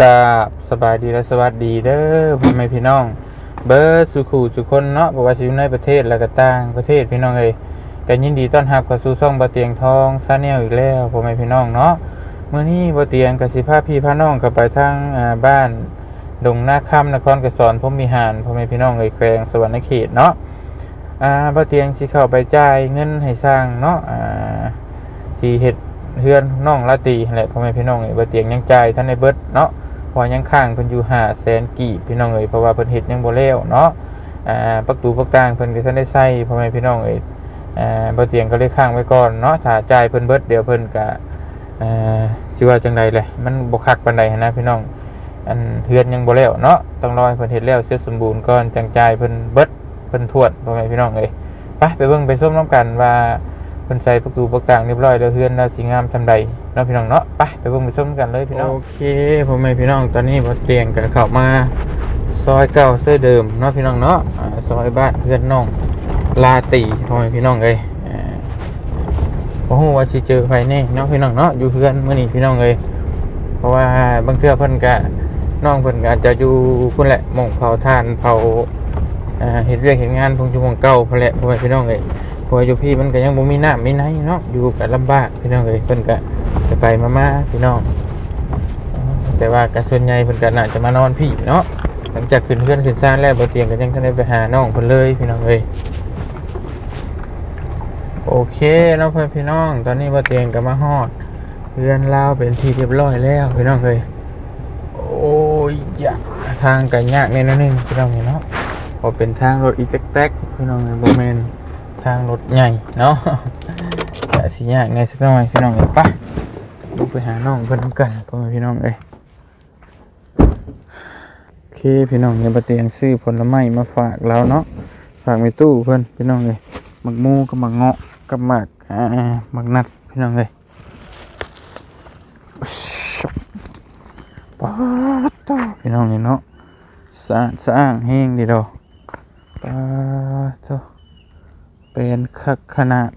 กราบสบายดีและสวัสดีเด้อพ่อแม่พี่น้อง เบิร์ดสุขูสุคนเนาะบ่ว่าสิอยู่ในประเทศและก็ต่างประเทศพี่น้องเอ้ยก็ยินดีต้อนรับเข้าสู่ช่องบ่เตียงทองซาแนลอีกแล้วพ่อแม่พี่น้องเนาะเมื้อนี้บ่เตียงก็สิพาพพี่พาน้องกับไปทางบ้านดงหน้าค่ำนครกระสอนพรหมวิหารพ่อแม่พี่น้องเอ้ยแขวงสวรรณเขตเนาะอ่าบ่เตียงสิเข้าไปจ่ายเงินให้สร้างเนาะอ่าที่เฮ็ดเฮือนน้องละตีแหละพ่อแม่พี่น้องเอ้ยบ่เตียงยังจ่ายท่านได้เบิร์ดเนาะ พอยังข้างเพิ่นอยู่หาแสนกีบพี่น้องเอ้ยเพราะว่าเพิ่นเฮ็ดยังบ่แล้วเนาะอ่าประตูประต่างเพิ่นก็ทันได้ใช้พ่อแม่พี่น้องเอ้ยอ่าบ่เตียงก็เลยค้างไว้ก่อนเนาะถ้าจ่ายเพิ่นเบิดเดี๋ยวเพิ่นก็อ่าสิว่าจังได๋แหละมันบ่คักปานใดหันนะพี่น้องอันเฮือนยังบ่แล้วเนาะต้องรอให้เพิ่นเฮ็ดแล้วเสร็จสมบูรณ์ก่อนจังจ่ายเพิ่นเบิดเพิ่นทวดพ่อแม่พี่น้องเอ้ยไปไปเบิ่งไปชมนํกันว่าเพิ่นใส่ประตูประต่างเรียบร้อยแล้วเฮือนแล้วสิงามซำใด เนาะพี่น้องเนาะไปไปเบิ่งไปชมกันเลยพี่น้องโอเคผมไม่พี่น้องตอนนี้พอเตียงกันเข้ามาซอยเก่าเสื้อเดิมเนาะพี่น้องเนาะซอยบ้านเพื่อนน้องลาตีพ่อแม่พี่น้องเลยอ่าโอ้โหว่าสิเจอไฟแน่เนาะพี่น้องเนาะอยู่เพื่อนเมื่อนี้พี่น้องเลยเพราะว่าบางเทื่อเพิ่นกะน้องเพิ่นกอาจะอยู่พุ่นแหละมองเผาทานเผาอ่าเห็ดเรื่องเห็นงานพงจุมงเก่าพุ่นแหละพ่อแม่พี่น้องเลยพราะว่าอยู่พี่มันก็ยังบ่มีน้ำมีไหนเนาะอยู่กันลำบากพี่น้องเลยเพิ่นกะ ไปมามาพี่น้องแต่ว่าการส่วนใหญ่เพิ่นก็น่าจะมานอนพี่เนาะหลังจากขึ้นเพื่อนขึ้นซ่านแล้วบ่เตียงก็ยังทันได้ไปหาน้องเพิ่นเลยพี่น้องเอ้ยโอเคเนาะเพื่อนพี่น้อง ตอนนี้บ่เตียงก็มาฮอดเรือนลาวเป็นที่เรียบร้อยแล้วพี่น้องเอ้ยโอ้ยยากทางก็ยากแน่นอนนึงพี่น้องเอ้ยเนาะพอเป็นทางรถอีแต๊กๆพี่น้องเอ้ยบ่แม่นทางรถใหญ่เนาะก็สิยากในสักหน่อยพี่น้องเอ้ยไป ลูกไปหาน้องเพิ่นนำกันพ่อแม่พี่น้องเอ้ยโอเคพี่น้องในประเตียงซื้อผลไม้มาฝากเราเนาะฝากในตู้เพิ่อนพี่น้องเอ้ยหมักมูกับหมักเงาะกับหมักอ่าหมักนัดพี่น้องเอ้ยป๊าดโตพี่น้องนี่เนาะสะสร้างแห้งดีดอกป๊าดโตเป็นคักขนาด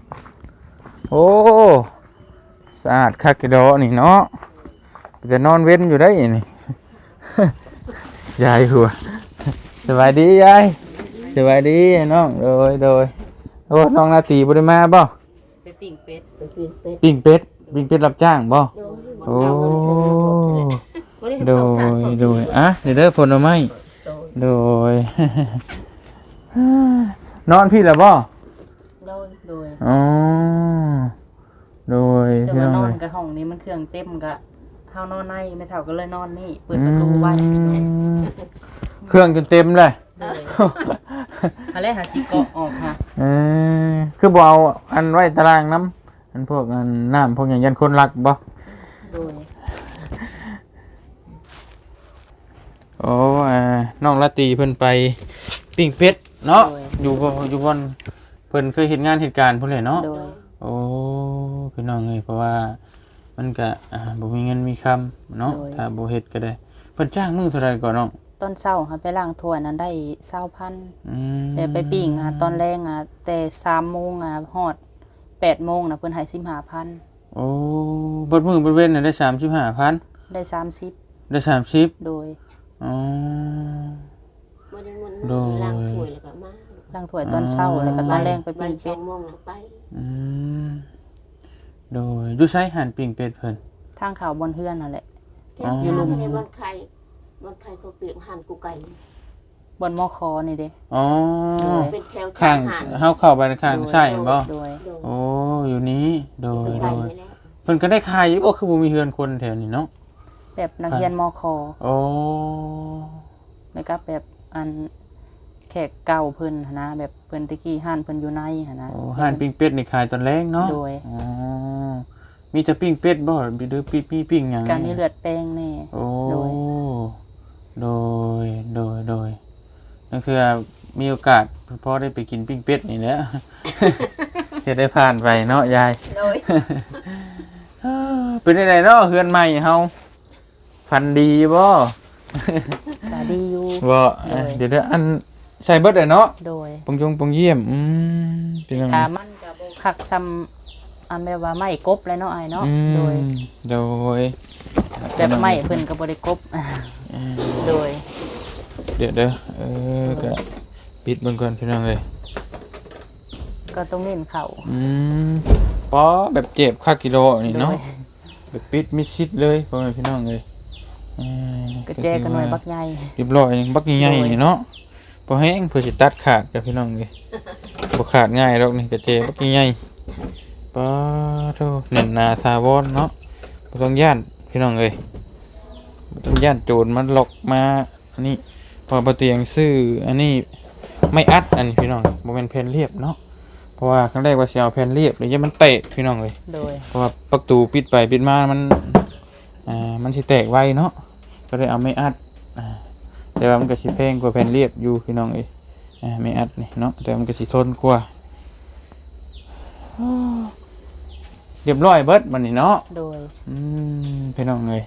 โอ้ะอาดคักกิโดนี่เนาะจะนอนเว้นอยู่ได้นี่ยายหัวสบายดียายสบายดีน้องโดยโดยโอ้น้องนาตีบริมาบ่ไปปิ้งเป็ดไปกินเป็ดปิ้งเป็ดปิ้งเป็ดรับจ้างบ่โอ้โดยโดยอะเดี๋ยวเด้อผลไม้โดยนอนพี่แล้วบ่โดยโดยอ๋อ โดยจะพี่มาน้องนอเลนยกับห้องนี้มันเครื่องเต็มกะเฮานอนในไม่เท่าก็เลยนอนนี่ เปิดประตูไว้อืมเครื่องจนเต็มเลยโดยอะไรหาสิเกาะออกค่ะเออคือบ่เอาอันไว้ตารางน้ำอันพวกอันน้ำพวกอย่างยันคนรักบ่โดยโอ้อ่าน้องละตีเพิ่นไปปิ้งเป็ดเนาะอยู่บ่อยู่บอนเพิ่นเคยเห็นงานเหตุการณ์พุ่นเลยเนาะโดย โอ้พี่น้องเอ้ยเพราะว่ามันก็อ่าบ่มีเงินมีคำเนาะถ้าบ่เฮ็ดก็ได้เพิ่นจ้างมื้อเท่าไหร่ก่อนน้องต้นเศร้าค่ะไปล้างถ้วยนั้นได้เศร้าพันอืมแต่ไปปิ้งอะตอนแรงอะแต่สามโมงอะฮอดแปดโมงนะเพิ่นให้สิบห้าพันโอ้เบิดมื้อเบิดเว้นน่ะได้35,000ได้สามสิบได้30โดยอ๋อ บ่ได้มันโดยล้างถ้วยแล้วก็มาล้างถ้วยตอนเช้าแล้วก็ตอนแรงไปปิ้งสอเป็ดงโมงแล้วไปอืม โดยดูไซหันปิ่งเป็ดเพิ่น ทางเขาบนเฮือนนั่นแหละแค่อ๋อ ข้าวไม่ได้บนไข่บนไข่ก็เปียกหั่นกูไก่บนมอคอนี่เด้ อ๋อเป็นแถวข้างหั่นเฮาเข้าไปข้างใช่บ่โดย โดยโอ้อยู่นี้โดยตัวโดไก่ยไม่แล้วเพิ่นก็ได้ขายอยู่บ่คือบ่มีเฮือนคนแถวนี้เนาะแบบนักเรียนมอคอโอ้แล้วก็แบบอัน แขกเก่าเพิ่นหั้นนะแบบเพิ่นตะกี้ห้านเพิ่นอยู่ในหั้นนะโอ้หันปิ่งเป็ดนี่ขายตอนแรกเนาะโดยอ๋อมีแต่ปิ้งเป็ดบ่หรือปิ้งปิ้งปิ้งหยังการมีเลือดแป้งแน่ โอ้โดย โดยโดยโดยนั่นคือมีโอกาสพอได้ไปกินปิ้งเป็ดนี่แหละเฮ็ดได้ผ่านไปเนาะยาย โดยเป็นไงเนาะเฮือนใหม่เฮาพันดีบ่ตาดีอยู่บ่เอ้ยเดี๋ยวเดี๋ยวอัน ใส่เบิดเลยเนาะโดยปงยงปงเยี่ยม อืมเป็นยังไงถ้ามันก็บ่คักซ้อันแบบว่าไม้กบเลยเนาะอ้ายเนาะ อืมโดยโดยแบบไม้เพิ่นก็บ่ได้กบอืมโดย เดี๋ยวเด้อเออก็ปิดเบิ่งก่อนพี่น้องเอ้ยก็ต้องเน้นเข้าอืมป๋อแบบเจ็บค่ากิโลนี่เนาะโดยแบบปิดมิดชิดเลยพ่อแม่พี่น้องเอ้ยเออกระแจกันหน่วยบักใหญ่ เรียบร้อยบักใหญ่ๆนี่เนาะ พอแห้งเพื่อสิตัดขาดกับพี่น้องเอ้ยบ่ขาดง่ายหรอกนี่กระเจบักใหญ่ๆป๋อโธ่แน่นหนาทาวอนเนาะบ่ต้องย่านพี่น้องเอ้ยบ่ต้องย่านโจรมันหลอกมาอันนี้พอบ่เตียงซื้ออันนี้ไม่อัดอันนี้พี่น้องบ่แม่นแผ่นเรียบเนาะเพราะว่าครั้งแรกว่าสิเอาแผ่นเรียบเดี๋ยวมันเตะพี่น้องเอ้ยโดยเพราะว่าประตูปิดไปปิดมามันอ่ามันสิแตกไวเนาะก็เลยเอาไม่อัดอ่า แต่ว่ามันก็สิแพงกว่าแผ่นเรียบอยู่พี่น้องเอ้ยอ่าไม่อัดนี่เนาะแต่มันก็สิทนกว่าเรียบร้อยเบิดมันนี่เนาะโดยอืมพี่น้องเอ้ย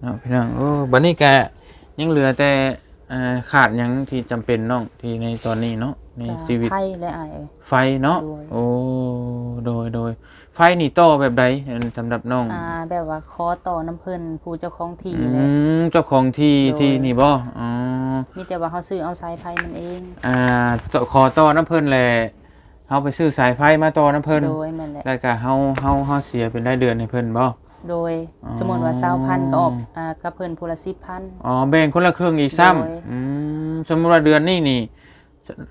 เนาะพี่น้องโอ้บัดนี้ก็ยังเหลือแต่อ่าขาดหยังที่จำเป็นน้องที่ในตอนนี้เนาะในชีวิตไพ่และอ้ายเอ้ยไฟเนาะโดยโอ้โดยโดย ไฟนี่ต่อแบบใดอันสำหรับน้องอ่าแบบว่าขอต่อน้ำเพิ่นผู้เจ้าของที่อืแหละมเจ้าของที่โดย ที่นี่บ่อ๋อมีแต่ว่าเขาซื้อเอาสายไฟมันเองอ่าต่อขอต่อน้ำเพิ่นแหละเฮาไปซื้อสายไฟมาต่อน้ำเพิ่นโดยแม่นแหละ แล้วก็เฮาเฮาเฮาเสียเป็นรายเดือนให้เพิ่นบ่ โดยอ๋อ สมมุติว่า20,000ก็ออกอ่ากับเพิ่นผู้ละ10,000 อ๋อแบ่งคนละครึ่งอีกซ้ำโดย อืมสมมุติว่าเดือนนี้นี่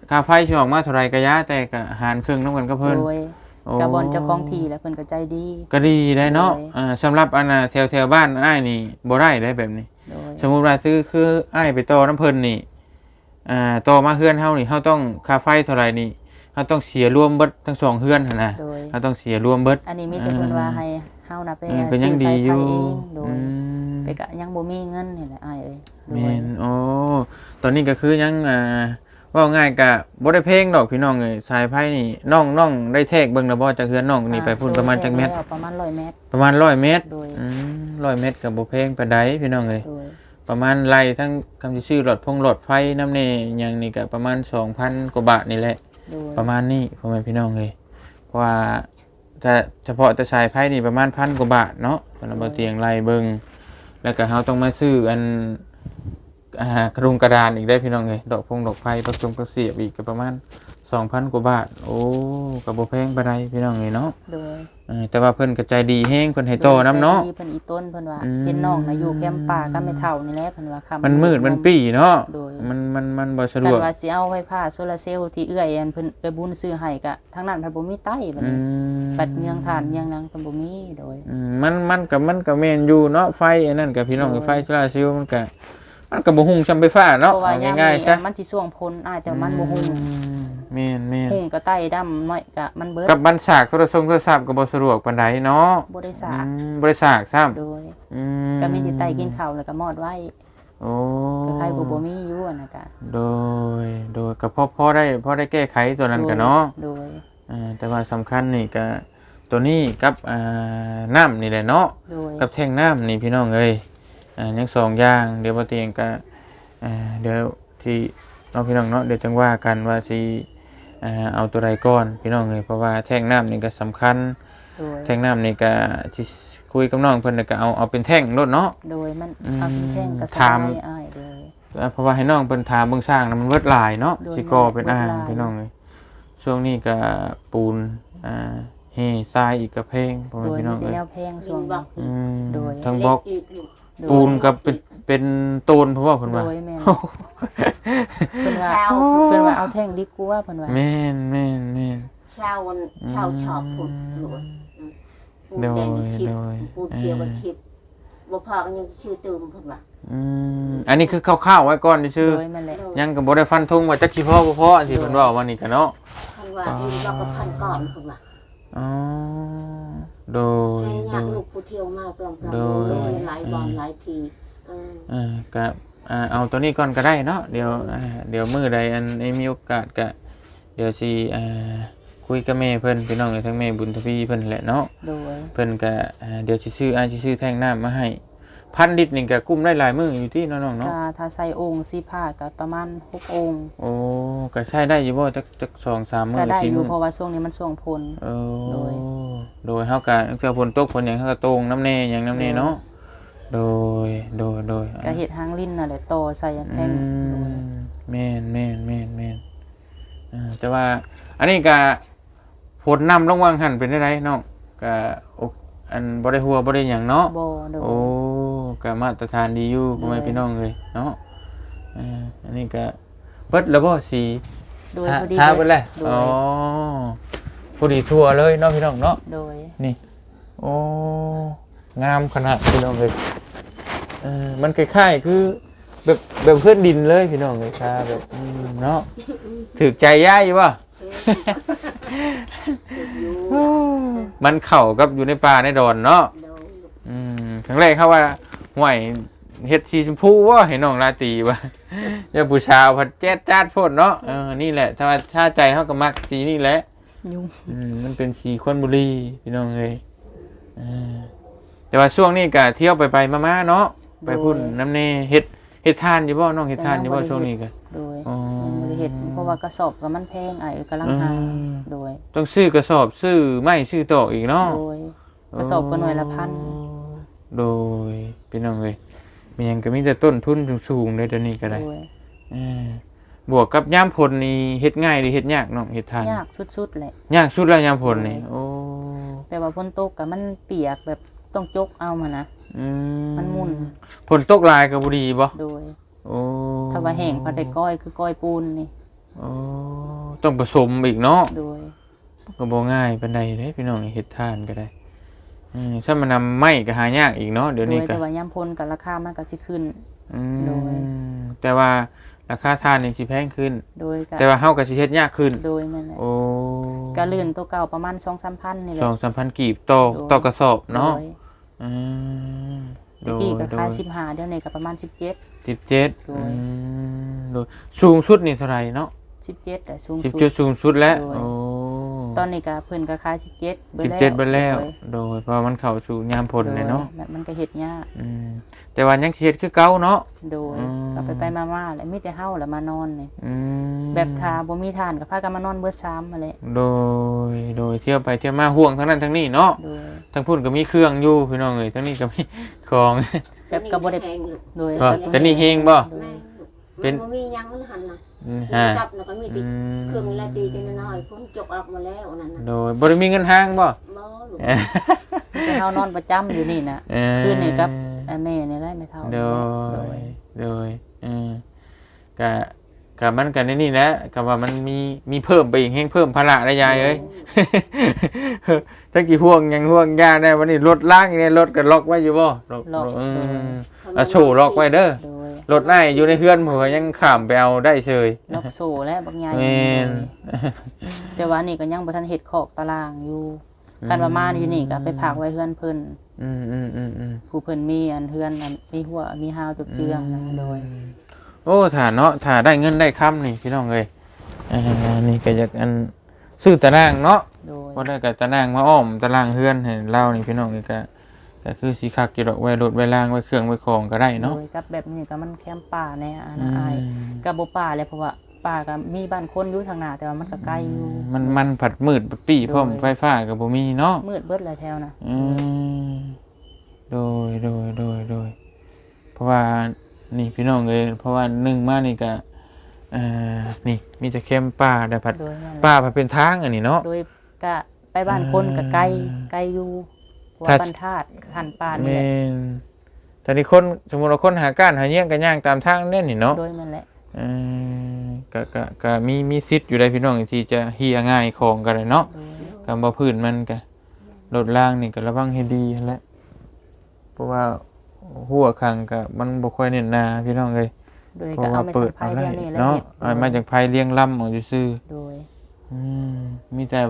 ค่าไฟสิออกมาเท่าไหร่ก็ยะแต่ก็หารครึ่งนำกันกับเพิ่นโดย โอ้กับบอนเจ้าของที่แล้วเพิ่นก็ใจดี ก็ดีได้เนาะโดยอ่าสำหรับอันน่ะแถวแถวบ้านอ้ายนี่บ่ได้ได้แบบนี้ โดยสมมุติว่าซื้อคืออ้ายไปต่อน้ำเพิ่นนี่อ่าต่อมาเฮือนเฮานี่เฮาต้องค่าไฟเท่าไหร่นี่เฮาต้องเสียรวมเบิดทั้งสองเฮือนหั่นน่ะโดย เฮาต้องเสียรวมเบิดอันนี้มีแต่เพิ่นว่าให้เฮาน่ะไปอืมก็ยัซื้งอดีสายอไฟยู่เองโดอืยมแต่ก็ยังบ่มีเงินนี่แหละอ้ายเอ้ยโดแม่ยนโอ้ตอนนี้ก็คือยังอ่าเว่าง่ายก็บ่ได้เพลงดอกพี่น้องเอ้ยสายไฟนี่น้องน้องได้แทกเบิ่งแล้วบ่จากเฮือนน้องนี่ไปพุ่นประมาณจักเมตรแล้วประมาณ100เมตร ประมาณ100เมตรโดย อืม100เมตรก็บ่เพลงปานใดพี่น้องเอ้ยโดยประมาณไล่ทั้งคำสิซื้อหลอดพงหลอดไฟน้ำนี่หยังนี่ก็ประมาณ2,000กว่าบาทนี่แหละ โดยประมาณนี้พ่อแม่พี่น้องเลยเพราะว่าแต่เฉพาะแต่สายไพ่นี่ประมาณพันกว่าบาทเนาะตอนนั้นบ่เตียงไล่เบิงแล้วก็เราต้องมาซื้ออัน อ่ากระดุมกระดานอีกได้พี่น้องเลยดอกพงดอกไฟประจงประเสียบอีกก็ประมาณสองพันกว่าบาท โอ้กับโบแพงปานใดพี่น้องเลยเนาะโดยเออแต่ว่าเพิ่นก็ใจดีแฮงเพิ่นให้โตน้ำเนาะโดยใจดีเพิ่นอีต้นเพิ่นว่าอืมเห็นน้องน่ะอยู่แคมป์ป่าก็ไม่เท่านี่แหละเพิ่นว่าคำมันมืดมันปี่เนาะโดยมันมันมันบ่สะดคัวนกว่าสิเอาไฟฟ้าโซลาร์เซลล์ที่เอื้อยอันเพิ่นเอื้อยบุญซื้อให้ก็ทั้งนั้นเพิ่นบ่มีใต้บัดอืนี้มบัดเมืองทานเมืองนังเพิ่นบ่มีโดย อืมมันมันกับมันกับแมนอยู่เนาะไฟอันนั้นกับพี่น้องกับโอ้ยไฟโซลาร์เซลล์มันก็ มันก็บ่หุ่งชำไฟฟ้าเนาะเพราะว่าเอายามง่ายนี้ๆซะมันสิส่วงพ้นอ้ายแต่ว่ามันบ่ฮู้อืมแม่นแม่นฮู้ก็ใต้ดำน้อยก็มันเบิดกับบันสากโทรศัพท์โทรศัพท์ก็บ่สะดวกปานใดเนาะบ่ได้สาอืกมบ่ได้สากซ้ํโดย อืมก็มีที่ใต้กินข้าวแล้วก็มอดไว้โอ้ก็ใครบ่บ่มีอยู่อะนะกะโดยโดยก็พอพอได้พอได้แก้ไขตัวนั้นกันเนาะ โดย อ่าแต่ว่าสำคัญนี่ก็ตัวนี้กับอ่าน้ำนี่แหละเนาะโดยกับแท่งน้ำนี่พี่น้องเอ้ย อ่ายังสองอย่างเดี๋ยวบ่เตียงก็อ่าเดี๋ยวที่น้องพี่น้องเนาะเดี๋ยวจังว่ากันว่าสิอ่าเอาตัวใดก่อนพี่น้องเอ้ยเพราะว่าแท่งน้ำนี่ก็สำคัญ โดย แท่งน้ำนี่ก็สิคุยกับน้องเพิ่นน่ะก็เอาเอาเป็นแท่งรถเนาะ โดยมันอืมเอาเป็นแท่งกระสาถาม ยอ้ายโดยอ่าเพราะว่าให้น้องเพิ่นถามเบิ่งสร้างนะมันเวิดหลายเนาะโดยสิก่อเป็นเวิดอ่างหลาย พี่น้องเอ้ยช่วงนี้ก็ปูนอ่าเฮทรายอีกกระเพงพ่อโดแม่ยพี่มีน้องแต่เอ้ยแนวแพงส่วนบอกอืมโดย ทั้งบล็อกเล็อีกอยู่โดย ปูนกับเป็นเป็นตูนเพราะว่าเพิ่นว่าโดยแม่น เพิ่นว่าเช้าเพิ่นว่าเอาแท่งดีกว่าเพิ่นว่าแม่นแม่นแม่นเช้าวันเช้าชอบพูดหลุดพูดโดแดยงชิบโดยพูดเกี่ยวกับชิบบ่พอกันยังชื่อตืมเพิ่นว่าอืมอันนี้คือคร่าวๆไว้ก่อนซื่อโดยมันแหละๆยังก็บ่ได้ฟันธงว่าจักสิพอบ่พอสิเพิ่นเว้ามานี่ก็เนาะ คันว่าอีเราก็พันก่อนเพิ่นว่าอ๋อ โดย ให้โดยากยลูกผู้เที่ยวมาปลอมๆโดยโดย หลายบอลหลายทีเอออ่าก็อ่าเอาตัวนี้ก่อนก็ได้เนาะเดี๋ยวอ่าเดี๋ยวมื้อใดอันไอ้มีโอกาสก็เดี๋ยวสิอ่าคุยกับแม่เพิ่นพี่น้องเอ้ยทั้งแม่บุญทวีเพิ่นแหละเนาะโดย เพิ่นก็อ่าเดี๋ยวสิซื้ออ้ายสิซื้อแท่งน้ำมาให้ไผ พันลิตรนี่ก็กุ้มได้หลายมื้ออยู่ที่น้องๆเนาะก็ถ้าใส่องค์สิผ้าก็ประมาณ6องค์โอ้ก็ใช้ได้อยู่บ่จักจักสองสามมื้ก็อได้สี่อยู่มื้อเพราะว่าช่วงนี้มันช่วงพล เออโดยโดยเฮาก็เพื่อฝนตกฝนหยังเฮาก็ตรงน้ำแน่หยังน้ำแน่เนาะ โดยโดยโดยก็เฮ็ดหางลิ้นนั่นแหละต่อใส่อันแท่งอืโดยมแม่นแม่นแม่นแม่นอ่าแต่ว่า อันนี้ก็ฝนนำลงวางหันเป็นได้ไรเนาะก็โออันบ่ได้หัวบ่ได้หยังเนาะ บ่โดย โอ้ ก็มาตรฐานดีอยู่พ่อแม่โดยพี่น้องเลยเนาะอ่าอันนี้ก็เบิดแล้วบ่สีโดยทาพอดีทาเบิดแล้วโดยอ๋อพอดีทั่วเลยเนาะพี่น้องเนาะโดยนี่โอ้งามขนาดพี่น้องเลยเออมันคล้ายๆคือแบบแบบเพื่อนดินเลยพี่น้องเลยค่ะแบบอืมเนาะถือใจย่ายอยู่ป่ะอยู่มันเข่ากับอยู่ในป่าในดอนเนาะโดยอืมครั้งแรกเขาว่า ห่วยเฮ็ดสีชมพูว่าเห็นน้องราตรีว่าอย่าผู้ชาวพัดแจ๊ดจ้าดโพดเนาะเออนี่แหละถ้าว่าถ้าใจเขาก็มักสีนี่แหละยุ่งอืมมันเป็นสีควนบุรีพี่น้องเลยเออแต่ว่าช่วงนี้ก็เที่ยวไปไปมาๆเนาะไปพุ่นน้ำเนเฮ็ดเฮ็ดทานอยู่บ่น้องเฮ็ดทานอยู่บ่ช่วงนี้ก็โดยอ๋อยังบ่ได้เฮ็ดเพราะว่ากระสอบก็มันแพงไอ้กำลังหาอืม โดยต้องซื้อกระสอบซื้อไม้ซื้อตอกอีกเนาะ โดยกระสอบก็หน่วยละพัน โดย พี่น้องเลยมีหยังก็มีแต่ต้นทุนสูงๆเลยเดี๋ยวนี้ก็ได้โดยเออบวกกับย่ามพลนี่เฮ็ดง่ายหรือเฮ็ดยากน้องเฮ็ดทานยากสุดๆแหละยากสุดแล้วย่ามพลนี่โอ้แต่ว่าฝนตกก็มันเปียกแบบต้องจกเอามานะ อืมันหมุนผลตกลายก็บ่ดีบ่โดยโอ้ถ้าว่าแห้งพอได้ก้อยคือก้อยปูนนี่โอ้ต้องผสมอีกเนาะโดยก็บ่ง่ายปานใดเด้พี่น้องเฮ็ดทานก็ได้อืม ถ้ามันนำไม้ก็หายากอีกเนาะเดี๋ยวโดนี้ยก็แต่ว่ายามพลกับราคามันก็สิขึ้น อืโดย มแต่ว่าราคาทานนี่สิแพงขึ้น โดยก็แต่ว่าเฮาก็สิเฮ็ดยากขึ้น โดยนั่นแหละโอ้ก็ลื่นตัวเก่าประมาณ2-3,000นี่แหสละองสามพันกีบต่อโดย ต่อกระสอบเนาะโดยอืมตะกี้ก็ขายโด15เดี๋ยวนี้ก็ประมาณ17สิบเจ็ดโดยโดยสูงสุดนี่เท่าไหร่เนาะ17แต่สูงสิบสุดเจ็ดสูงสุดแล้วโดย โอ้ ตอนนี้ก็เพิ่นก็ขาย17เบิดสิบแล้วเจ็ดไปแล้ว โดยโดยเพราะมันเข้าสู่ยามพลเลยเนาะโดยมันก็เฮ็ดยากอืมแต่ว่ายังสิเฮ็ดคือเก่าเนาะ โดยอืม ก็ไปไปๆมาๆแล้วมีแต่เฮาแหละมานอนนี่อืมแบบทาบ่มีทานก็พากันมานอนเบิดซ้ำมาแหละโดยโดยเที่ยวไปเที่ยวมาห่วงทั้งนั้นทั้งนี้เนาะโดย ทั้งพุ่นก็มีเครื่องอยู่พี่น้องเอ้ยทั้งนี้ก็มีของ แบบก็บ่ได้ แพงลูกโดย ก็แต่นี่เฮงบ่โดแม่ยลูกเป็น มันบ่มีหยังมันหันน่ะอืมมัน ฮะจับน่ะก็มีอืแต่มเครื่องละตีแต่น้อยๆพ้นจกออกมาแล้วนั่นน่ะโดยบ่ได้มีเงินห้างบ่บ่ลูกแต่เฮานอนประจำอยู่นี่น่ะเออคืนนี้ครับไอ้แม่นี่แหละไม่เท่าโดโดยยโดยเออก็ก็มันกันในนี่แหละก็ว่ามันมีมีเพิ่มไปอีกแห่งเพิ่มภาระได้ยายเอ้ยถ้ากี่ห่วงยังห่วงยาได้วันนี้รถล้างอีกเนี่ยรถก็ล็อกไว้อยู่บ่ล็อกล็อกอืโดยมเอาโชว์ล็อกไว้เด้อโดย รถหน้าอยู่ในเฮือนผมก็ยังข้ามไปเอาได้เฉยล็อกโซ่และบางอย่างแม่นแต่ว่านี่ก็ยังบ่ทันเฮ็ดขอกตารางอยู่คันว่ามาอยู่นี่ก็ไปพากไว้เฮือนเพิ่นอืมอืมอืมอืมผู้เพิ่นมีอันเฮือนอันมีหัวมีหาวจุดเจืองนะโดย โอ้ถ่าเนาะถ่าได้เงินได้คำนี่พี่น้องเลยอ่านี่ก็อยากอันซื้อตารางเนาะโดยพอได้กับตารางมาอ้อมตารางเฮือนให้เล่านี่พี่น้องนี่ก็ ก็คือสีคักอยู่ดอกไว้รถไว้ล่างไว้เครื่องไว้ของก็ได้เนาะโดยกับแบบนี้ก็มันแคมป่าแน่อันอืนั้นมอายก็บ่ป่าเลยเพราะว่าป่าก็มีบ้านคนอยู่ทางหน้าแต่ว่ามันก็ไกลอยู่มันมันผัดมืดปีพร้อมโดยไฟฟ้ากับบ่มีเนาะมืดเบิดเลยแถวน่ะอืมโดยโดยโดยโดยเพราะว่านี่พี่น้องเลยเพราะว่าหนึ่งมานี่ก็เอ่อนี่มีแต่เข้มป่าแต่ผัดโดยนั่นแหละป่าผัดเป็นทางอันนี้เนาะโดยก็ไปบ้านคนก็ไกลอืมไกลอยู่ เพราะถ้าว่าบ้านธาตุหันป่านี่แม่แหละนแต่นี่คนสมมุติว่าคนหาการหาเยี่ยงกันย่างตามทางเนี่ยนี่เนาะ โดยมันแหละ เออก็ก็ก็มีมีสิทธิ์อยู่ได้พี่น้องที่จะเฮียง่ายของกันเลยเนาะโดยกำบ่พื้นมันก็ลดล่างนี่ก็ระวังให้ดีนั่นแหละเพราะว่าหัวคังก็มันบ่ค่อยเน้นหนาพี่น้องเอ้ยโดยเพก็ราะเอาว่ามาเปิสัดมภาเอาษณ์ได้เรื่องนี้แหละเนาะฮ็ดเอามาจากภัยเลี้ยงลำเอาซื่อโดย ๆอืมมีแต่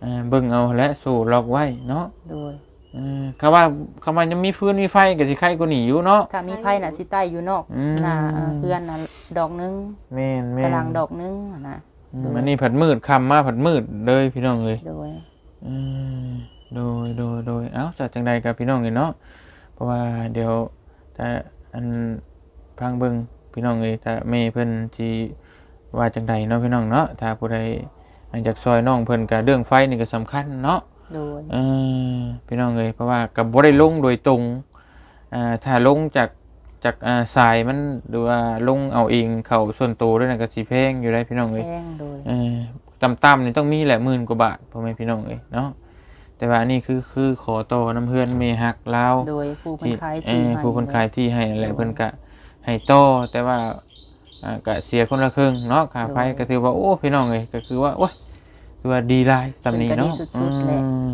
เอ่อเบิ่งเอาและสู่ล็อกไว้เนาะ โดยเออคำว่าคำว่ายังมีพื้นมีไฟก็สิใครกว่านี้อยู่เนาะ ถ้ามีไผน่ะสิใต้อยู่นอกอืม หน้าเอ่อเพื่อนน่ะดอกหนึงแม่นแม่นตารางดอกหนึงอะนะอืมอันนี้ผัดมืดคำมาผัดมืดเลยพี่น้องเลย โดย อืมโดยโดยโดยเอ้าจัดจังใดกับพี่น้องเลยเนาะเพราะว่าเดี๋ยวถ้าอันพังเบิ่งพี่น้องเอ้ยถ้าแม่เพิ่นสิว่าจังใดเนาะพี่น้องเนาะถ้าผู้ใดอยากซอยน้องเพิ่นก็เรื่องไฟนี่ก็สำคัญเนาะ โดยเออพี่น้องเอ้ยเพราะว่าก็บ่ได้ลงโดยตรงอ่าถ้าลงจากจากอ่าสายมันหรือว่าลงเอาเองเข้าส่วนตัวด้วยนะก็สิแพงอยู่ได้พี่น้องเอ้ยแพงโดยเออต่ำๆนี่ต้องมีแหละหมื่นกว่าบาทพ่อแม่พี่น้องเอ้ยเนาะแต่ว่าอันนี้คือคือขอต่อน้ำเพื่อนเมฮักลาวโดยผู้เพิ่นขายเอที่อให้ผู้คนขายที่ให้นั่นแหละโดยเพิ่นก็ให้ต่อแต่ว่าอ่าก็เสียคนละครึ่งเนาะค่าไฟโดยก็ถือว่าโอ้พี่น้องเอ้ยก็คือว่าโอ้ย ถือว่าดีหลายสำนี้เนาะเพิ่นก็ดีสุดๆแหละ อืม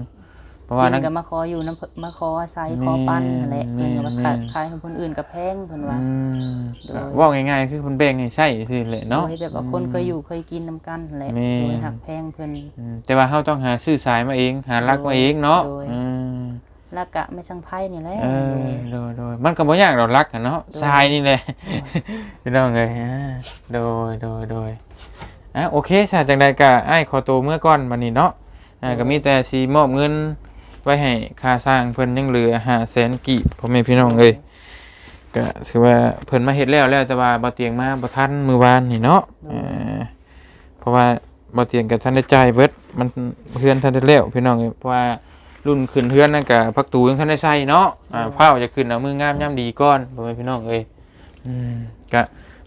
เพราะว่าเพิ่นักนก็มาขออยู่น้ำเพิ่นมาขออาศัยขอปั้นนั่นแหละแม่เพิ่นก็มาแม่ขายขายให้คนอื่นก็แพงเพิ่นว่า อืมโดย ว่าง่ายๆคือเพิ่นแบ่งให้ใช้ซื่อแหละเนาะ โดยแบบว่าคนเคยอยู่เคยกินนํกันนั่นแหละแม่ โดยหักแพงเพิ่น อืมแต่ว่าเราต้องหาซื้อสายมาเองหาลักมาเองเนาะโดย อืมแล้วก็ไม่ช่างไพ่นี่แหละ เอโดอยโดยโดยมันก็บ่ยากดอกรักอะเนาะโดยทรายนี่แหละพี่น้องเอ้ยอ่าโดยโดยโดย อะโอเคซะจังใดก็อ้ายขอตัวเมื่อก่อนบัดนี้เนาะอ่าก็มีแต่สิมอบเงินไว้ให้ค่าสร้างเพิ่นยังเหลือ500,000กีบพ่อแม่พี่น้องเอ้ยก็ถือว่าเพิ่นมาเฮ็ดแล้วแล้วแต่ว่าบ่เตียงมาบ่ทันมื้อวานนี่เนาะอ่าเพราะว่าบ่เตียงก็ทันได้จ่ายเบิดมันเพื่อนทันได้แล้วพี่น้องเอ้ยเพราะว่ารุ่นขึ้นเพื่อนนั่นก็พักตูยังทันได้ใส่เนาะอ่าเผาจะขึ้นเอามืองามย่ํดีก่อนพ่อแม่พี่น้องเอ้ยอืมก็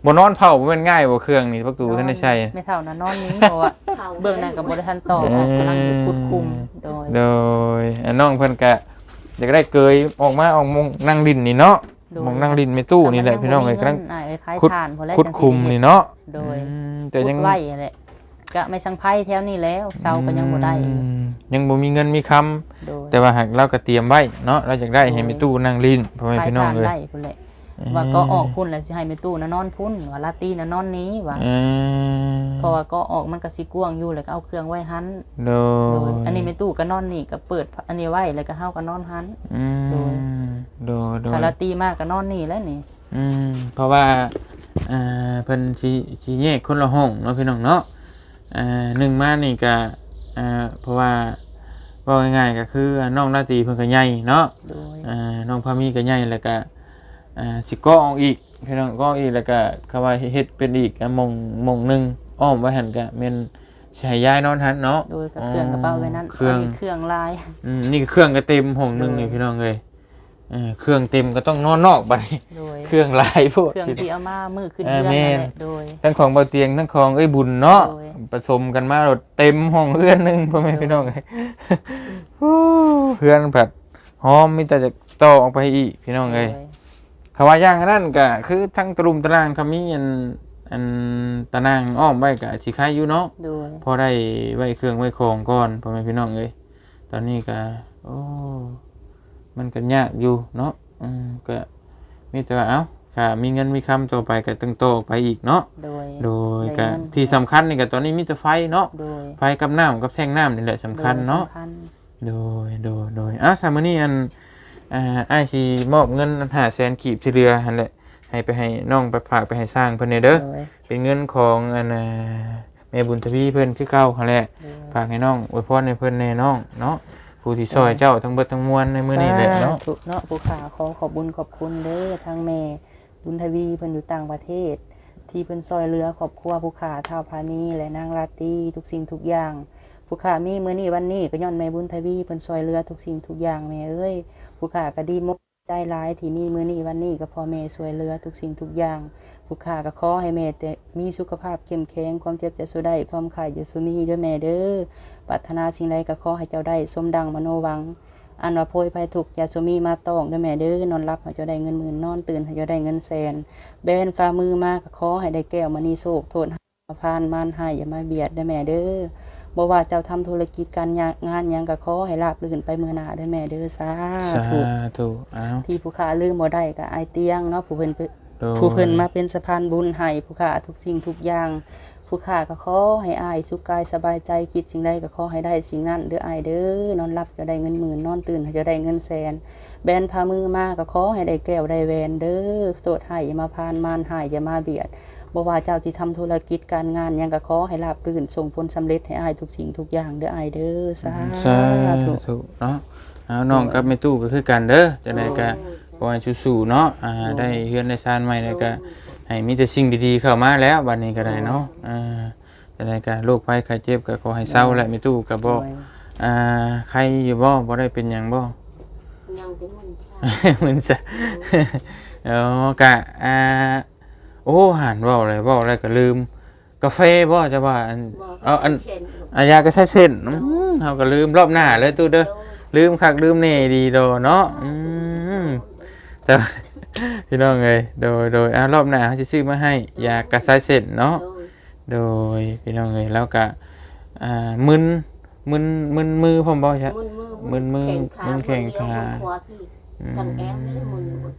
บนอนเผาบ่แมันง่ายบ่เครื่องนี่ประตูท่านได้ใช่ไม่เท่านั้นนอนนี้เพราะว่าเผาเบื้องหน้ากับบริทันต่อออกกำลังอยู่คุดคุมโดยโดยอันน้องเพิ่นก็อยากได้เกยออกมาออกมองนั่งดินนี่เนาะโดยมองนั่งดินไม่ตู้นี่แหละพี่น้องเอ้ยกำลังอ่าคล้ายขุดๆทานพอแล้วคุดจังสิคุมได้เฮ็นี่เนาะโดยอืมแต่ยังขุดไว้แหละก็ไม่ช่างไพ่แถวนี้แล้วเสาก็ยังบ่ได้อืมยังบ่มีเงินมีคำ โดยแต่ว่าหากเราก็เตรียมไว้เนาะเราอยากได้ให้โดยมีตู้นั่งลินพ่อแม่คล้ายพี่น้องทานเอ้ยได้พุ่นแหละ ว่าก็ออกพุ่นแล้วสิให้แม่ตู้นะนอนพุ่นว่าลาตีนะนอนนี้ว่าเออเพราะว่าก็ออกมันก็สิกว้างอยู่แล้วก็เอาเครื่องไว้หันโดโดยยอันนี้แม่ตู้ก็นอนนี่ก็เปิดอันนี้ไว้แล้วก็เฮาก็นอนหันอืมโดยโดยโดยถ้าลาตีมากก็นอนนี่แล้วนี่อืมเพราะว่าอ่าเพิ่นสิสิแยกคนละห้องเนาะพี่น้องเนาะอ่าหนึ่งมานี่ก็อ่าเพราะว่าเว่าง่ายๆก็คือน้องนาตรีเพิ่นก็ใหญ่เนาะโดยอ่าน้องพามีก็ใหญ่แล้วก็ อ่าสิก่อออกอีกพี่น้องก่ออีกแล้วก็เขาว่าเฮ็ดเป็นอีกอะหมองหมองหนึงอ้อมไว้หั่นก็แม่นสิให้ย้ายนอนหันเนาะโดยกับเครื่องกระเป๋าไว้นั้นเครื่องาเครื่องลายอืมนี่ก็เครื่องก็เต็มห้องหนึงโดยนี่พี่น้องเอ้ยเออเครื่องเต็มก็ต้องนอนนอกบัดนี้โดยเครื่องหลายโพดเครื่องที่เอามามือขึ้นเอเรืออแม่นนั่นแหละโดย ทั้งของเบาเตียงทั้งของเอ้ยบุญเนาะโดยผสมกันมาโดดเต็มห้องเพื่อนหนึงพ่อแม่พี่น้องเอ้ยฮู้เพื่อนแบบหอมมีแต่จะต่อออกไปอีกพี่น้องเอ้ยโดย คำว่าอย่างนั้นก็คือทั้งตรุมตารางคำมีอันอันตารางอ้อมไว้กับสิคายอยู่เนาะโดยพอได้ไว้เครื่องไว้ของก่อนพ่อแม่พี่น้องเอ้ยตอนนี้ก็โอ้มันก็ยากอยู่เนาะอืมก็มีแต่ว่าเอ้าค่ะ มีเงินมีคำต่อไปก็ต้องโตออกไปอีกเนาะโดยโดยได้ก็เงินที่สำคัญนี่ก็ตอนนี้มีแต่ไฟเนาะโดยไฟกับน้ำกับแท่งน้ำนี่แหละสำคัญเนาะโดยสำคัญโดยโดยโดยอะสามมื้อนี้อัน อ่าอ้ายสิมอบเงินห้าแสนกีบที่เรือหั่นแหละให้ไปให้น้องไปฝากไปให้สร้างเพิ่นเนี่ยเด้อโดยเป็นเงินของอันน่ะแม่บุญทวีเพิ่นคือเก่าหั่นแหละโดยฝากให้น้องอวยพรให้เพิ่นแน่น้องเนาะผู้ที่ช่วยเจ้าทั้งเบิดทั้งมวลในมื้อนี้แหละเนาะสธุเนาะผู้ขาขอขอบบุญขอบคุณเด้อทางแม่บุญทวีเพิ่นอยู่ต่างประเทศ ที่เพิ่นซอยเรือครอบครัวผู้ขาเท่าพานีและนางราตรีทุกสิ่งทุกอย่างผู้ขามีมื้อนี้วันนี้ก็ย้อนแม่บุญทวีเพิ่นซอยเรือทุกสิ่งทุกอย่างแม่เอ้ย ผู้ขาก็ดีมกใจหลายที่มีมือนี้วันนี้ก็พอแม่ซอยเรือทุกสิ่งทุกอย่าง ผู้ขาก็ขอให้แม่แต่มีสุขภาพเข้มแข็งความเจ็บจะสู้ได้ความขายจะสู้มีด้อแม่เด้อปรารถนาสิ่งใดก็ขอให้เจ้าได้สมดังมโนวัง อันว่าโพยภัยทุกอย่าสุมีมาตองด้อแม่เด้อนอนรับให้เจ้าได้เงินหมื่นนอนตื่นให้เจ้าได้เงินแสนแบนฝ่ามือมาก็ขอให้ได้แก้วมณีโศกโทษพานมานให้อย่ามาเบียดด้อแม่เด้อ บ่ว่าเจ้าทำธุรกิจการงานงานหยังก็ขอให้ราบรื่นไปมื้อหน้าเด้อแม่เด้อสาสาธุธุอ้าวที่ผู้ขาลืมบ่ได้ก็อายเตียงเนาะผู้เพิ่นเพิ่นโดยผู้เพิ่นมาเป็นสะพานบุญให้ผู้ขาทุกสิ่งทุกอย่างผู้ขาก็ขอให้อายสุขกายสบายใจคิดสิ่งใดก็ขอให้ได้สิ่งนั้นเด้ออายเด้อนอนรับจะได้เงินหมื่นนอนตื่นจะได้เงินแสน แบนพามือมาก็ขอให้ได้แก้วได้แหวนเด้อโตดให้อย่ามาพานมานหายอย่ามาเบียด บ่ว่าเจ้าที่ทำธุรกิจการงานหยังก็ขอให้ราบรื่นส่งผลสำเร็จให้อายทุกสิ่งทุกอย่างเด้ออายเด้อสาสาธุธุเนาะเอาน้องกับแม่ตู้ก็คือกันเด้อจังได๋ก็ขอให้สู้ๆเนาะอ่าได้เฮือนได้ซานใหม่แล้วก็ให้มีแต่สิ่งดีๆเข้ามาแล้วบัดนี้ก็ได้เนาะอ่าแต่ในการโรคภัยไข้เจ็บก็ขอให้เศร้าและมีตู้ก็บ่โดยอ่าใครอยู่บ่บ่ได้เป็นหยังบ่ยังเป็นมันใช่มันจะเออกะอ่า โอ้หันเว้าอะไรเว้าอะไรก็ลืม กาแฟบ่จะว่าอันเอาอันเช่นอายากาแฟเส้นอืมเฮาก็ลืมรอบหน้าเลยตู้เด้อลืมคักลืมแน่ดีโดเนาะอืมแต่ว่าพี่น้องเอ้ยโดยโดยอ่ารอบหน้าเขาจะซื้อมาให้ยากระสายเส้นเนาะโดยโดยพี่น้องเอ้ยแล้วก็อ่ามึนมึนมึนมือผมบ่ใช่มึนมือมึนมือมึนแข้งขามึนขวาพี่ทางแอมนี่มึนหมด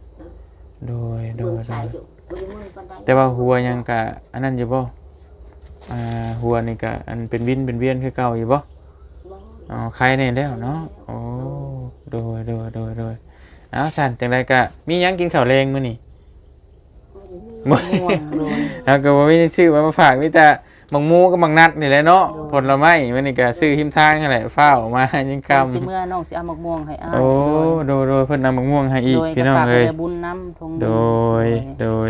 โดยโดมึนยโดชายยอยู่ บ่ได้มึนปานใดแต่ว่าหัวยังกะอันนั้นอยู่บ่อ่าหัวนี่กะอันเป็นวินเป็นเวียนคือเก่าอยู่บ่บ่อ๋อใครแน่แล้วเนาะโอ้โดยโดยโดยโดยเอาสั่นจังไดกะมีหยังกินข้าวแรงมื้อนี่ บ่ได้มีม่วงโดยแล้วก็บ่มีชื่อมามาฝากมีแต่ บังมูกับบังนัดนี่แหละเนาะโดยผลไม้มื้อนี้ก็ซื้อหิมทางนั่นแหละฟ้าวมายังกำสิเมื่อน้องสิเอามะม่วงให้อ้ายโอ้โดยโดยเพิ่นนำมะม่วงให้อีกโดยพี่น้องกระฝากเอ้ยไปบุญน้ำทงโดยโดย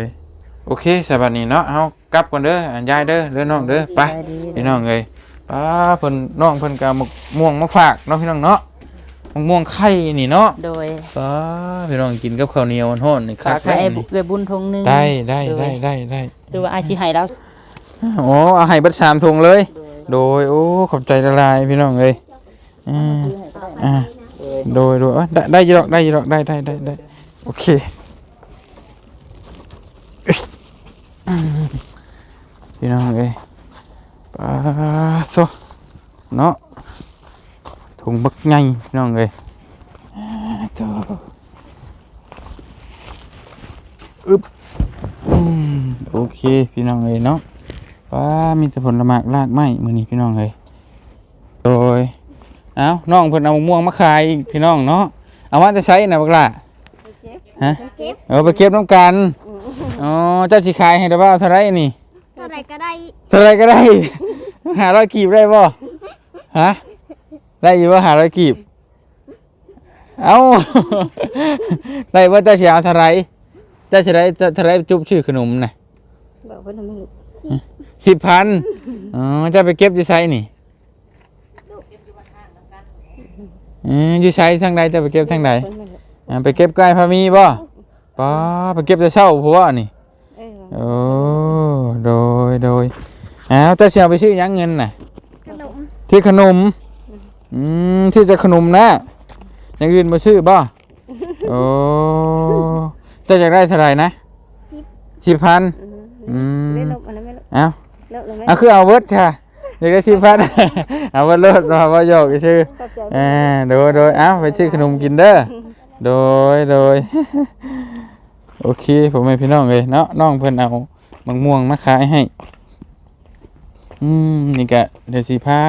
โอเคสบัดนี้เนาะเอากลับก่อนเด้ออันยายเด้อเด้อน้องเด้อไปดีพี่น้องเอ้ยป้าเพิ่นน้องเพิ่นก็เอามะม่วงมาฝากเนาะพี่น้องเนาะมะม่วงไข่นี่เนาะโดยป้าพี่น้องกินกับข้าวเหนียวร้อนๆนี่คัฝากกให้แท้ไอ้นี่เอื้อบุญทงหนึงได้ได้โดได้ยได้ได้หรือว่าอ้ายสิให้เรา โอ้เอาให้บัดสามถุงเลย โดยโอ้ขอบใจละลายพี่น้องเอ้ยอ่าอ่าโดยโดยเอ้ยได้ได้ยี่ดอกได้ยี่ดอกได้ได้ได้ได้โอเคพี่น้องเอ้ยปลาโซเนาะถุงบักไงพี่น้องเอ้ยอึ๊บโอเคพี่น้องเอ้ยเนาะ ป้ามีแต่ผลไม้รากไม้มื้อนี้พี่น้องเอ้ยโดยเอ้าน้องเพิ่นเอามะม่วงมาขายอีกพี่น้องเนาะเอามาจะใช้น่ะบักล่ะฮะเอาไปเก็บน้ำกันอ๋อเจ้าสิขายให้ได้บ่าเท่าไหรนี่เท่าไหรก็ได้เท่าไหรก็ได้ หาร้อยกีบได้บ่ฮะได้อยู่บ่หาร้อยกีบเอ้าได้บ่เจ้าสิเอาเท่าไหรเจ้าสิได้เท่าไหรจุบชื่อขนมน่ะบอกว่าทำไม สิบพันอ๋อจะไปเก็บอยู่ไซนี่อืมอยู่ไซทางใดจะไปเก็บทางใดอ่าไปเก็บใกล้พามีบ่ป้าไปเก็บแต่เช้าผัวนี่เออโอ้โดยโดยอ้าวแต่เสียไปชื่อหยังเงินน่ะขนมที่ขนมอืมที่จะขนมนะอย่างอื่นมาชื่อบ่โอ้เจะอยากได้เท่าไหร่นะสิบพันอืมไม่ลบอันนั้ นไม่ลบเอ้าลบหรือไม่เอาคือเอาเวิร์ดค่ะเด็กได้สิบพันเอาเวิร์ดเลิศมาว่าโยกชื่อขอบใจอ่าโดยโดยเอ้าไปซื้อขนมกินเด้อโดยโดย โอเคผมให้พี่น้องเลยเนาะน้องเพิ่นเอามะม่วงมาขายให้ อืมนี่ก็เดี๋ยวสิพา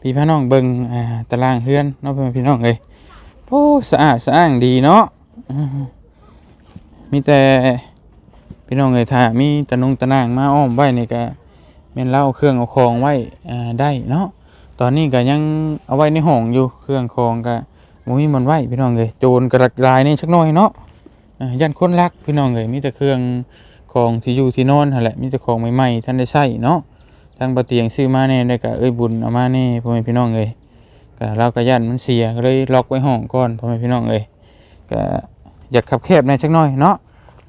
พี่พาน้องเบิ่งอ่าตารางเฮือนเนาะเพื่อนพี่น้องเลยโอ้สะอาดสะอ้างดีเนาะอืมมีแต่ พี่น้องเลยถ้ามีตะนงตะนางมาอ้อมไว้นี่ก็ แม่นเล่าเครื่องเอาของไว้อ่าได้เนาะตอนนี้ก็ยังเอาไว้ในห้องอยู่เครื่องของก็บ่มีมันไว้พี่น้องเอ้ยโจรกระจายนี่สักหน่อยเนาะยันคนรักพี่น้องเอ้ยมีแต่เครื่องของที่อยู่ที่นอนหั่นแหละมีแต่ของใหม่ๆท่านได้ใช้เนาะทางบ่เตียงซื้อมาแน่ได้ก็เอ้ยบุญเอามาแน่พ่อแม่พี่น้องเอ้ยก็เราก็ยันมันเสียก็เลยล็อกไว้ห้องก่อนพ่อแม่พี่น้องเอ้ยก็อยากขับแคบในสักหน่อยเนาะ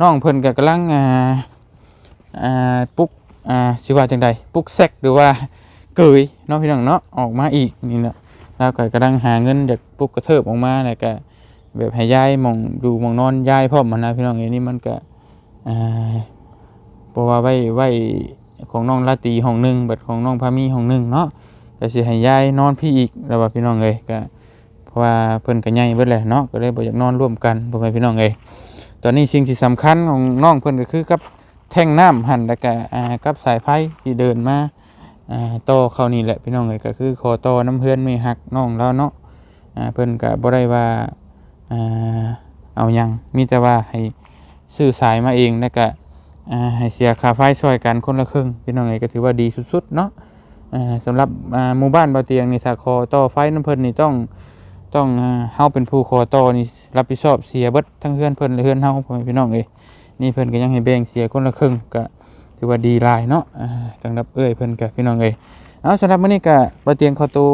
น้องเพิ่นก็กำลังอ่าอ่าปลุก อ่าชื่อว่าจังใดปลุกแซกหรือว่าเกยเนาะพี่น้องเนาะออกมาอีกนี่นะแล้วก็กำลังหาเงินจากปลุกกระเทิบออกมาแล้วก็แบบให้ยายมองดูมองนอนยายพร้อมันนะพี่น้องเอ้นี่มันก็อ่าเพราะว่าไว้ไว้ของน้องลาตีห้องหนึ่งบัดของน้องพามีห้องหนึ่งเนาะก็สิให้ยายนอนพี่อีกแล้วว่าพี่น้องเอ้ยก็เพราะว่าเพิ่นก็ใหญ่เบิดแหละเนาะก็เลยบ่อยากนอนร่วมกันพ่อแม่พี่น้องเอ้ยตอนนี้สิ่งที่สำคัญของน้องเพิ่นก็คือกับ แท่งน้ำหันแล้วก็อ่ากับสายไฟที่เดินมาอ่าต่อเขานี่แหละพี่น้องเลยก็คือขอต่อน้ำเพื่อนไม่หักน้องแล้วเนาะอ่าเพิ่นก็บ่ได้ว่าอ่าเอายังมีแต่ว่าให้ซื้อสายมาเองแล้วก็อ่าให้เสียค่าไฟช่วยกันคนละครึ่งพี่น้องเลยก็ถือว่าดีสุดๆเนาะอ่าสำหรับอ่าหมู่บ้านบ่อเตียงนี่ถ้าขอต่อไฟน้ำเพิ่นนี่ต้องต้องเฮาเป็นผู้ขอต่อนี่รับผิดชอบเสียเบิดทั้งเฮือนเพิ่นและเฮือนเฮาพ่อแม่พี่น้องเอ้ย นี่เพิ่นก็ยังให้แบ่งเสียคนละครึ่งก็ถือว่าดีลายเนาะอ่าสำหรับเอ้ยเพิ่นก็พี่น้องเอ้ยเอาสำหรับมื้อนี้ก็บ่เตียงขอตัว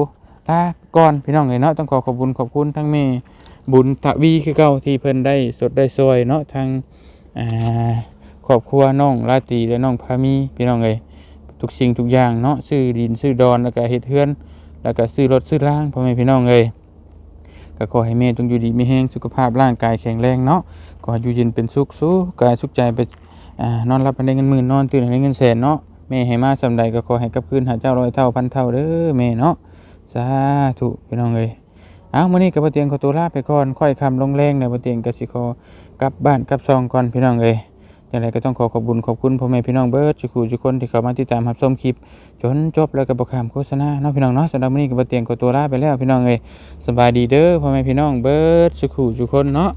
ลาก่อนพี่น้องเอ้ยเนาะต้องขอขอบคุณขอบคุณทั้งแม่บุญทวีคือเก่าที่เพิ่นได้สดได้ซอยเนาะทางอ่าครอบครัวน้องราตรีและน้องพามีพี่น้องเอ้ยทุกสิ่งทุกอย่างเนาะซื้อดินซื้อดอนแล้วก็เฮ็ดเฮือน แล้วก็ซื้อรถซื้อล่างพ่อแม่พี่น้องเอ้ยก็ขอให้แม่จงอยู่ดีมีแห้งสุขภาพร่างกายแข็งแรงเนาะ ขออยู่เย็นเป็นสุขสู้กายสุขใจไปอนอนรับให้ได้เงินหมื่นนอนตื่นให้ได้เงินแสนเนาะแม่ให้มาสำใดก็ขอให้กลับคืนหาเจ้าร้อยเท่าพันเท่าเด้อแม่เนาะสาธุพี่น้องเอ้ยเอามื้อนี้กับเตียงขอตัวลาไปก่อนค่อยคำลงแรงในบ่เตียงก็สิขอกลับบ้านกลับซองก่อนพี่น้องเอ้ยจังไดก็ต้องขอขอบคุญขอบคุณพ่อแม่พี่น้องเบิดทุกคู่ทุกคนที่เข้ามาติดตามรับชมคลิป จนจบแล้วก็บ่ข้ามโฆษณาเนาะพี่น้องเนาะสำหรับมื้อนี้ก็บ่เตียงขอตัวลาไปแล้วพี่น้องเอ้ยสบายดีเด้อพ่อแม่พี่น้องเบิร์ดสุขุทุกคนเนาะ